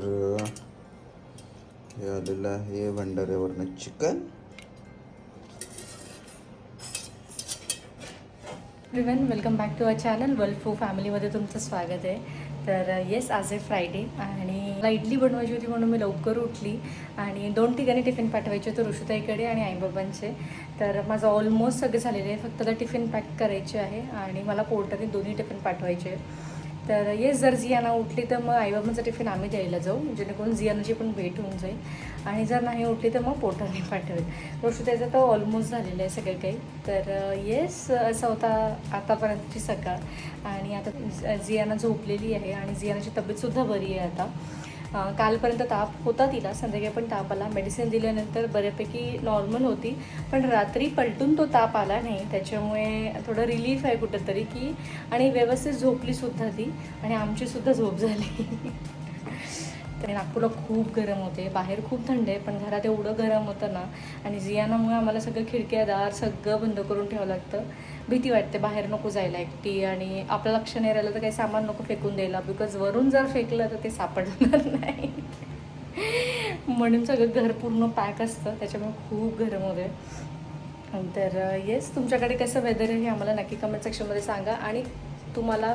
तर हे आलेलं आहे भंडाऱ्यावरनं chicken. Vivian welcome back to our channel world food फॅमिलीमध्ये तुमचं स्वागत आहे. तर येस आज आहे फ्रायडे आणि मला इडली बनवायची होती म्हणून मी लवकर उठली आणि दोन ठिकाणी टिफिन पाठवायचे होते ऋषुताईकडे आणि आईबाबांचे. तर माझं ऑलमोस्ट सगळे झालेले आहे फक्त आता टिफिन पॅक करायचे आहे आणि मला पोर्टरने दोन्ही टिफिन पाठवायचे आहे तर येस जर जियाना उठली तर मग आईबाबांचा टिफिन आम्ही द्यायला जाऊ. जेणेकरून जियानाची पण भेट होऊन जाईल. आणि जर नाही उठली तर मग पोटाने पाठवेल. ऋषुताईचं तर ऑलमोस्ट झालेलं आहे सगळं काही. तर येस असं होता आतापर्यंतची सकाळ. आणि आता झियाना जियाना झोपलेली आहे आणि जियानाची तब्येतसुद्धा बरी आहे आता. कालपर्यंत ताप होता तिला संध्याकाळी पण ताप आला. मेडिसिन दिल्यानंतर बऱ्यापैकी नॉर्मल होती. पण रात्री पलटून तो ताप आला नाही. त्याच्यामुळे थोडं रिलीफ आहे कुठंतरी की आणि व्यवस्थित झोपलीसुद्धा ती. आणि आमचीसुद्धा झोप झाली. तर नागपूरला खूप गरम होते. बाहेर खूप थंड आहे पण घरात एवढं गरम होतं ना आणि जियानामुळे आम्हाला सगळं खिडक्या दार सगळं बंद करून ठेवावं लागतं. भीती वाटते बाहेर नको जायला एकटी आणि आपलं लक्ष नाही राहिलं तर काही सामान नको फेकून द्यायला. बिकॉज वरून जर फेकलं तर ते सापडणार नाही. म्हणून सगळं घर पूर्ण पॅक असतं. त्याच्यामुळे खूप गरम होते. तर येस तुमच्याकडे कसं वेदर आहे हे आम्हाला नक्की कमेंट सेक्शनमध्ये सांगा. आणि तुम्हाला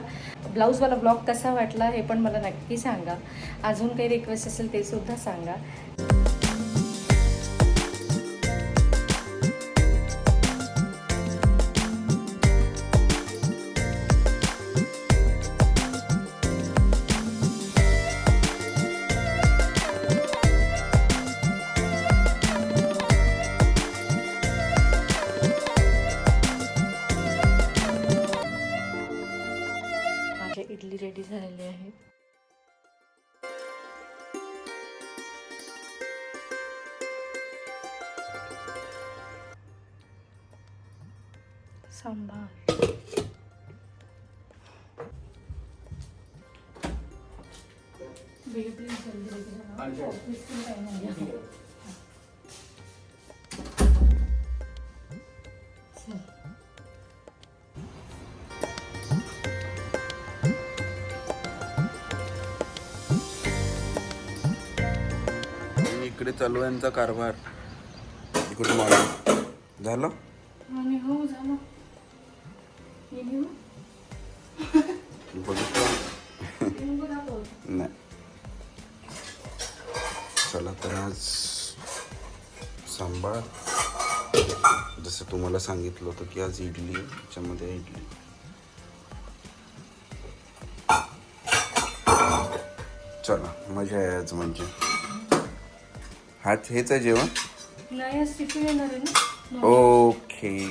ब्लाऊजवाला ब्लॉग कसा वाटला हे पण मला नक्की सांगा. अजून काही रिक्वेस्ट असेल ते सुद्धा सांगा. इकडे चालू आहे यांचा कारभार. गुड मॉर्निंग झालं? हो बघितलं. नाही. चला तर आज सांबार. जसं तुम्हाला सांगितलं होतं की आज इडली आहे. त्याच्यामध्ये इडली. चला मजा आहे आज म्हणजे. हाच हेच आहे जेवण? ओके.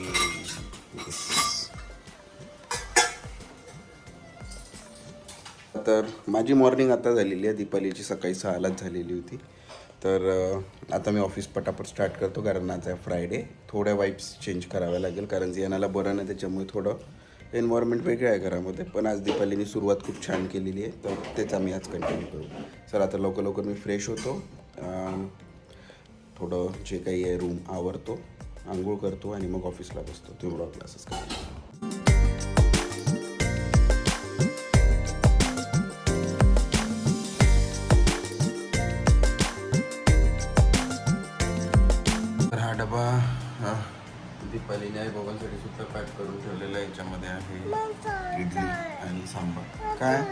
तर माझी मॉर्निंग आता झालेली आहे दीपालीची सकाळी सहालाच झालेली होती. तर आता मी ऑफिस पटापट स्टार्ट करतो कारण आज आहे फ्रायडे थोड्या वाईब्स चेंज कराव्या लागेल कारण जियानाला बरं नाही त्याच्यामुळे थोडं एन्व्हायरमेंट वेगळं आहे घरामध्ये. पण आज दीपालीने सुरुवात खूप छान केलेली आहे. तर तेच आम्ही आज कंटिन्यू करू. सर आता लवकर लवकर मी फ्रेश होतो. थोडं जे काही आहे रूम आवरतो आंघोळ करतो आणि मग ऑफिसला बसतो. तेवढा क्लासेस करतो दीपालीने आई बाबांसाठी सुद्धा पॅक करून ठेवलेला आहे याच्यामध्ये आहे. इडली आणि सांबार. काय?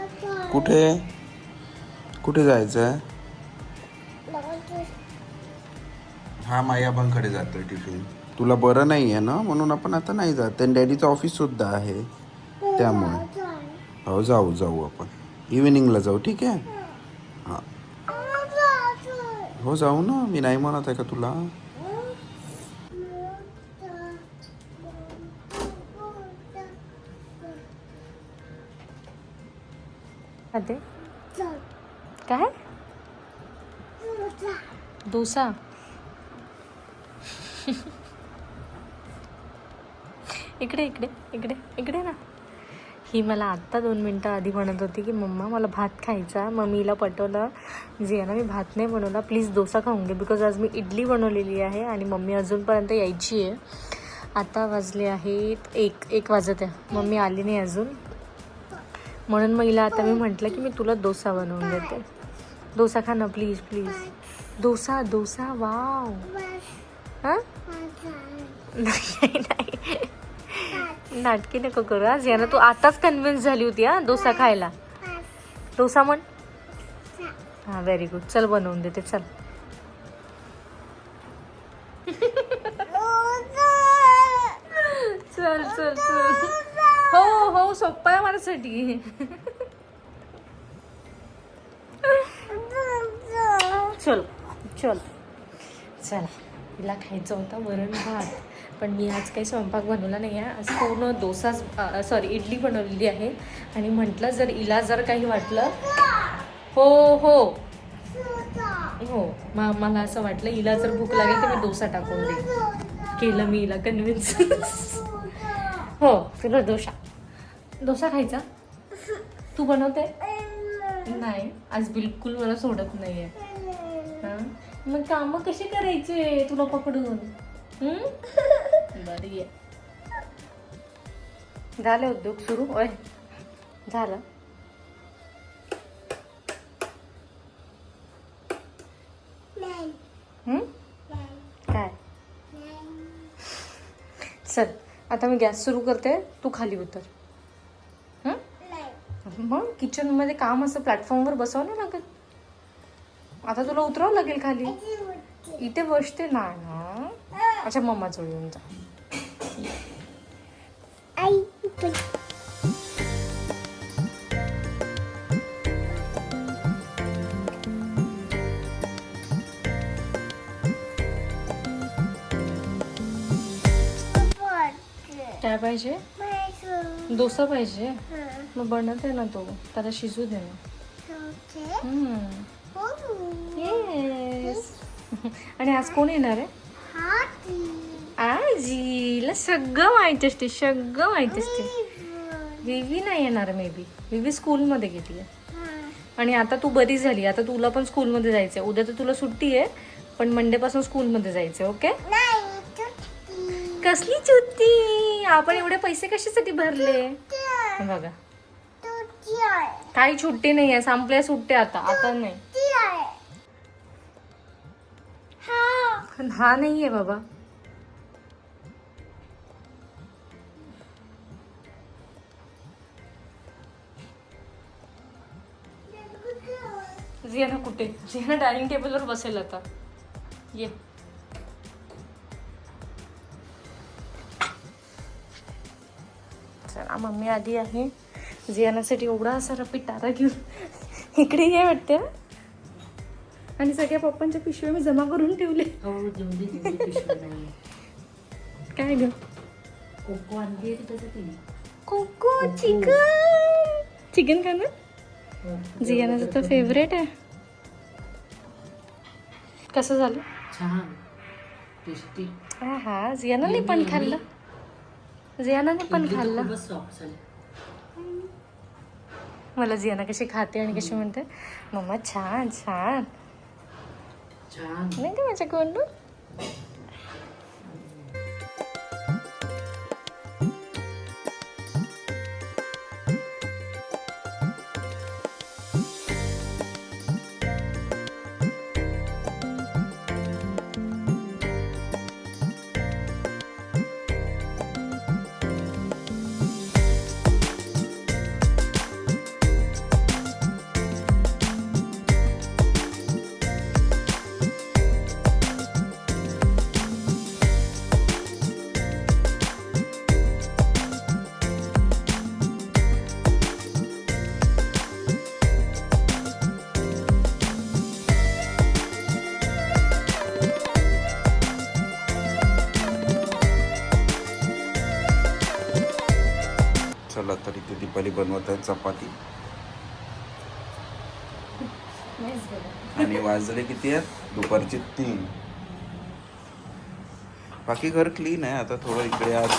कुठे? कुठे जायचं आहे हा मायाबांकडे जातोय टिफिन तुला बरं नाही आहे ना? म्हणून आपण आता नाही जात. आणि डॅडीचं ऑफिस सुद्धा आहे. त्यामुळे. हो जाऊ जाऊ आपण. इव्हिनिंगला जाऊ ठीक आहे? हां. हो जाऊ ना. मी नाही म्हणत आहे का तुला? अदे काय? डोसा. इकडे इकडे इकडे इकडे ना. ही मला आत्ता दोन मिनटं आधी म्हणत होती की मम्मा मला भात खायचा मम्मीला पटवलं जियाना मी भात नाही बनवला प्लीज डोसा खाऊन घे. बिकॉज आज मी इडली बनवलेली आहे आणि मम्मी अजूनपर्यंत यायची आहे. आता वाजले आहेत एक एक वाजत आहे. मम्मी आली नाही अजून. म्हणून मग हिला आता मी म्हटलं की मी तुला डोसा बनवून देते. डोसा खा ना please please dosa dosa wow हा? नाही नाही. नाटकी नको करू आज यानं तू आताच कन्व्हिन्स झाली होती हा डोसा खायला. डोसा म्हण. हा व्हेरी गुड चल बनवून देते चल. चल चल चल. हो हो सोप्पा आहे माझ्यासाठी. चल चल. चला तिला खायचं होतं वरण भात. पण मी आज काही स्वयंपाक बनवला नाही आहे. आज पूर्ण डोसा सॉरी इडली बनवलेली आहे. आणि म्हटलं जर इला जर काही वाटलं हो हो. हो मग मला असं वाटलं हिला जर भूक लागेल तर मी डोसा टाकून देईन. केलं मी हिला कन्व्हिन्स हो तुला डोसा. डोसा खायचा? तू बनवते? नाही आज बिलकुल मला सोडत नाहीये. हा? मग काम कसे करायचे तुला पकडून? बरं ये. झाले उद्योग सुरू? ओय झालं? काय? चल आता मी गॅस सुरू करते तू खाली उतर? मग किचनमध्ये काम असं प्लॅटफॉर्मवर बसवावं नाही लागत. आता तुला उतरावं लागेल खाली. इथे बसते. ना ना. अच्छा मम्माजवळ येऊन जा. काय पाहिजे? डोसा पाहिजे? मग बनत आहे ना तो. त्याला शिजू दे ना येस आणि आज कोण येणार आहे? आजीला सगळं माहिती असते सगळं माहिती असते. विवी नाही येणार मे बी विवी स्कूलमध्ये गेली आहे. आणि आता तू बरी झाली. आता तुला पण स्कूलमध्ये जायचं आहे उद्या तर तुला सुट्टी आहे पण मंडेपासून स्कूलमध्ये जायचं ओके कसली चुट्टी आपण एवढे पैसे कशासाठी भरले? हे बघा. काही सुट्टी नाही आहे संपल्या सुट्ट्या आता आता नाही. हा नाहीये बाबा. जियाना कुठे? जियाना डायनिंग टेबलवर बसेल आता. ये. चला मम्मी आधी आहे. जियानासाठी एवढा सारा पिटारा घेऊन इकडे ये वाटते? आणि सगळ्या पप्पांच्या पिशव्या मी जमा करून ठेवले. हो काय ग? कोको आणली चिकन. चिकन ना जियानाचं तर फेवरेट आहे. कसं झालं? छान. टेस्टी हा हा. जियानाने पण खाल्लं. जियानाने पण खाल्लं. खूपच सॉफ्ट झाली. मला जियाना कशी खाते आणि कशी म्हणते? मम्मा छान छान. छान. नाही का माझ्या कोंडू चला तर इथे दीपाली बनवत आहे चपाती. आणि वाजले किती आहेत? दुपारचे तीन. बाकी घर क्लीन आहे आता थोडं इकडे आज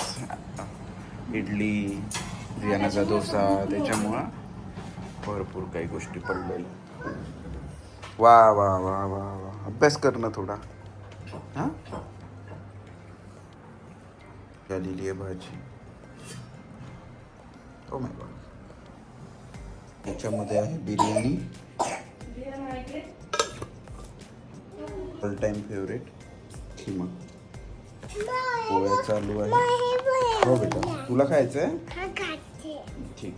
इडली रियानाचा डोसा त्याच्यामुळं भरपूर काही गोष्टी पडलेल्या. वा वा वा वा वा. अभ्यास कर ना थोडा. हां? झालेली आहे भाजी. ओ माय गॉड याच्यामध्ये आहे biryani. All time favourite keema. पोळ्या चालू आहे. हो बेटा तुला खायचं आहे ठीक.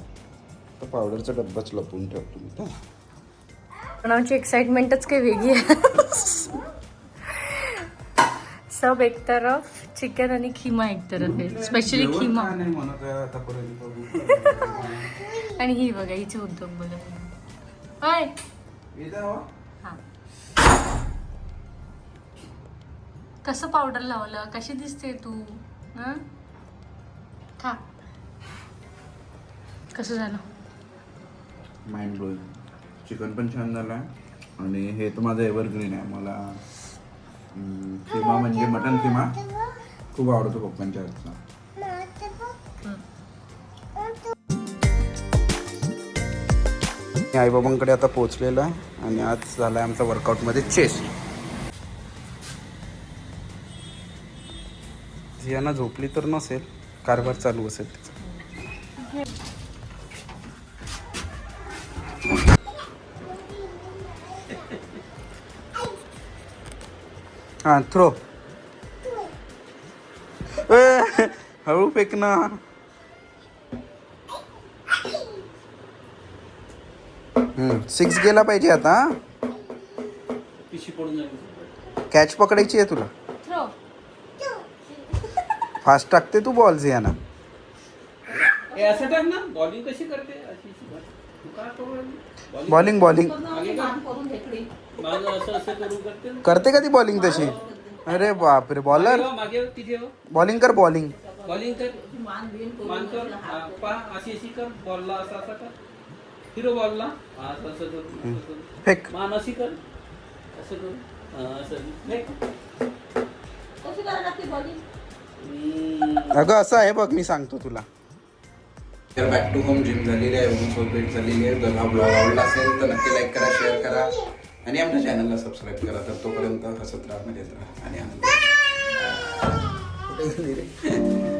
तर पावडरचा डब्बाच लपून ठेवतो मी तर आमची एक्साइटमेंटच काही वेगळी आहे. सब एकतरफ चिकन आणि खिमा एक तरफ आहे. स्पेशली खिमा. आणि ही बघा हिचे उद्योग बघा काय इथं हो. हा. कसं पावडर लावलं? कशी दिसते तू? हं? खा. कसं झालं? माइंड ब्लोईंग चिकन पण छान झालं आहे आणि हे तर माझं एव्हरग्रीन आहे. मला किमा म्हणजे मटन किमा खूप आवडतो पप्पांच्या हातचा. मी आईबाबांकडे आता पोहोचलेलो आहे आणि आज झाला आहे आमचा वर्कआउटमध्ये चेस झियाना झोपली तर नसेल कारभार चालू असेल तिचा. हां थ्रो हळू फेक ना सिक्स गेला पाहिजे आता कॅच पकडायची आहे तुला. थ्रो फास्ट टाकते तू बॉल झियाना असं टाक ना बॉलिंग कशी करते? Bowling bowling. करते. का ती बॉलिंग तशी? अरे बॉलर हो, तिथे हो. बॉलिंग कर बॉलिंग बॉलिंग कर। मान कर पहा अशी अशी कर बॉलला असं असं कर। हिरो बॉलला हा, असं असं करू असं करू. फेक। मान अशी कर। असं करू। असं फेक. अगं असं आहे बघ मी सांगतो तुला. तर बॅक टू होम जिम झालेली आहे रूम सोबत झालेली आहे. जर हा ब्लॉग आवडला असेल तर नक्की लाईक करा शेअर करा. आणि आमच्या चॅनलला सबस्क्राईब करा तर तोपर्यंत हसत राहा मजेत राहा. आणि आनंद. कुठे गेली रे?